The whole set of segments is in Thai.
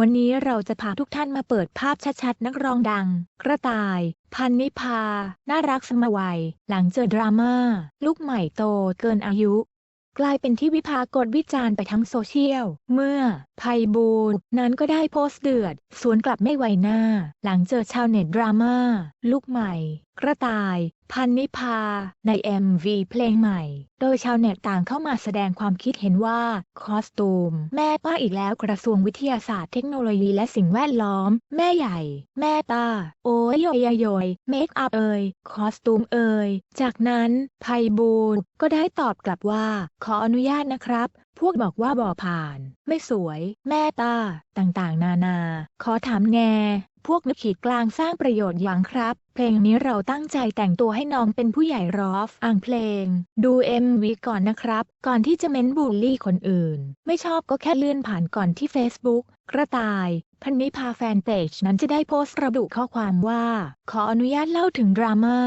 วันนี้เราจะพาทุกท่านมาเปิดภาพชัดๆ นักร้องดัง กระต่าย พันนิพา น่ารักสมวัย หลังเจอดราม่า ลูกใหม่โตเกินอายุ กลายเป็นที่วิพากษ์วิจารณ์ไปทั้งโซเชียล เมื่อไพบูลนั้นก็ได้โพสต์เดือด สวนกลับไม่ไวหน้า หลังเจอชาวเน็ตดราม่า ลูกใหม่ กระต่าย พันนิพา ใน MV เพลงใหม่ โดยชาวเน็ตต่างเข้ามาแสดงความคิดเห็นว่า คอสตูม แม่ป้าอีกแล้วกระทรวงวิทยาศาสตร์เทคโนโลยีและสิ่งแวดล้อม แม่ใหญ่ แม่ตา โอ้ยโยยโยยเมคอัพเอ่ยคอสตูมเอ่ยจากนั้นไพบูลก็ได้ตอบกลับว่า ขออนุญาตนะครับพวกบอกว่าบ่อผ่าน ไม่สวย แม่ตา ต่างๆ นานา ขอถามแง พวกนึกขีดกลางสร้างประโยชน์อย่างครับ เพลงนี้เราตั้งใจแต่งตัวให้น้องเป็นผู้ใหญ่รอฟอ่างเพลง ดู MV ก่อนนะครับ ก่อนที่จะเม้นบูลลี่คนอื่น ไม่ชอบก็แค่เลื่อนผ่านก่อนที่ Facebook กระต่าย พันนิพาแฟนเพจนั้นจะได้โพสต์ระบุข้อความว่า ขออนุญาตเล่าถึงดราม่า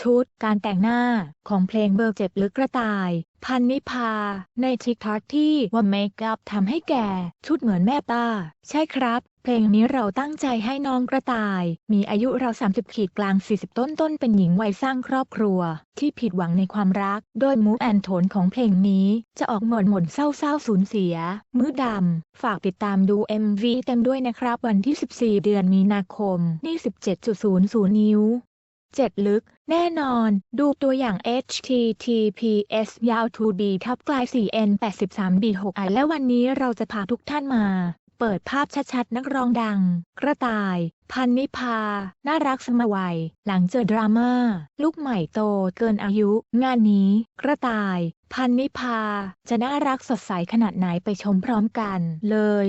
ชุด การแต่งหน้าของเพลงเบอร์เจ็บหรือกระต่าย พันนิพา ในทิกทอ k ที่ว่าเมคอัพทำให้แก่ ชุดเหมือนแม่ป้าใช่ครับ เพลงนี้เราตั้งใจให้น้องกระต่าย มีอายุเรา 30 ขีดกลาง 40 ต้นต้นเป็นหญิงวัยสร้างครอบครัว ที่ผิดหวังในความรัก โดยมูแอนโทนของเพลงนี้ จะออกหม่นหม่นเศร้าเศร้าสูญเสีย มืดดำ ฝากติดตามดู MV เต็มด้วยนะครับ วันที่ 14 เดือนมีนาคมนี่17.00 นิ้ว 7 ลึก แน่นอน ดูตัวอย่าง https ยาว 2b ทับกลาย 4n 83 b 6 i และวันนี้เราจะพาทุกท่านมา เปิดภาพชัดๆ นักร้องดัง กระต่าย พันนิพา น่ารักสมวัย หลังเจอดราม่า ลูกใหม่โตเกินอายุ งานนี้ กระต่าย พันนิพา จะน่ารักสดใสขนาดไหนไปชมพร้อมกันเลย